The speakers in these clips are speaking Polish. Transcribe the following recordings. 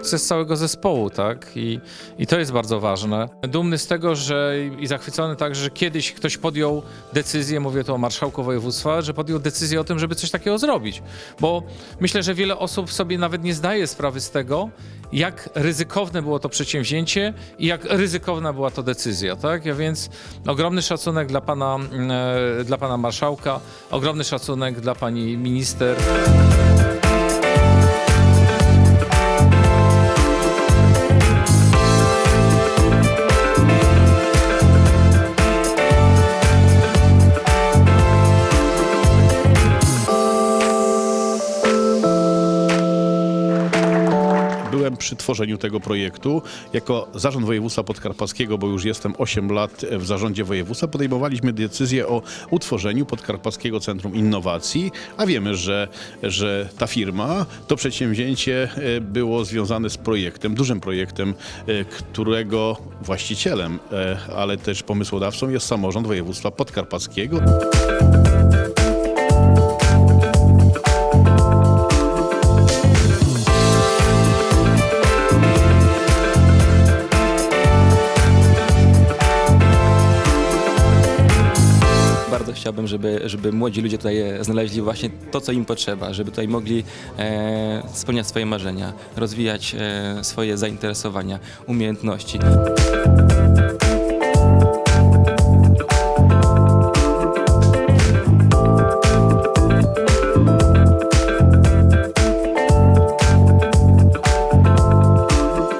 sukces całego zespołu, tak? I, I to jest bardzo ważne. Dumny z tego, że i zachwycony także, że kiedyś ktoś podjął decyzję, mówię tu o marszałku województwa, że podjął decyzję o tym, żeby coś takiego zrobić. Bo myślę, że wiele osób sobie nawet nie zdaje sprawy z tego, jak ryzykowne było to przedsięwzięcie i jak ryzykowna była to decyzja, tak? Ja więc ogromny szacunek dla pana, e, dla pana marszałka, ogromny szacunek dla pani minister. Byłem przy tworzeniu tego projektu. Jako Zarząd Województwa Podkarpackiego, bo już jestem 8 lat w zarządzie województwa, podejmowaliśmy decyzję o utworzeniu Podkarpackiego Centrum Innowacji, a wiemy, że, że ta firma, to przedsięwzięcie e, było związane z projektem, dużym projektem, e, którego właścicielem, e, ale też pomysłodawcą jest samorząd województwa podkarpackiego. Bardzo chciałbym, żeby, żeby młodzi ludzie tutaj e, znaleźli właśnie to, co im potrzeba, żeby tutaj mogli e, spełniać swoje marzenia, rozwijać e, swoje zainteresowania, umiejętności.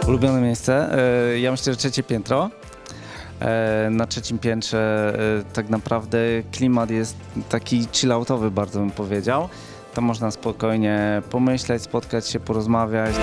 Ulubione miejsce? E, Ja myślę, że trzecie piętro. E, Na trzecim piętrze e, tak naprawdę klimat jest taki chilloutowy, bardzo bym powiedział. To można spokojnie pomyśleć, spotkać się, porozmawiać.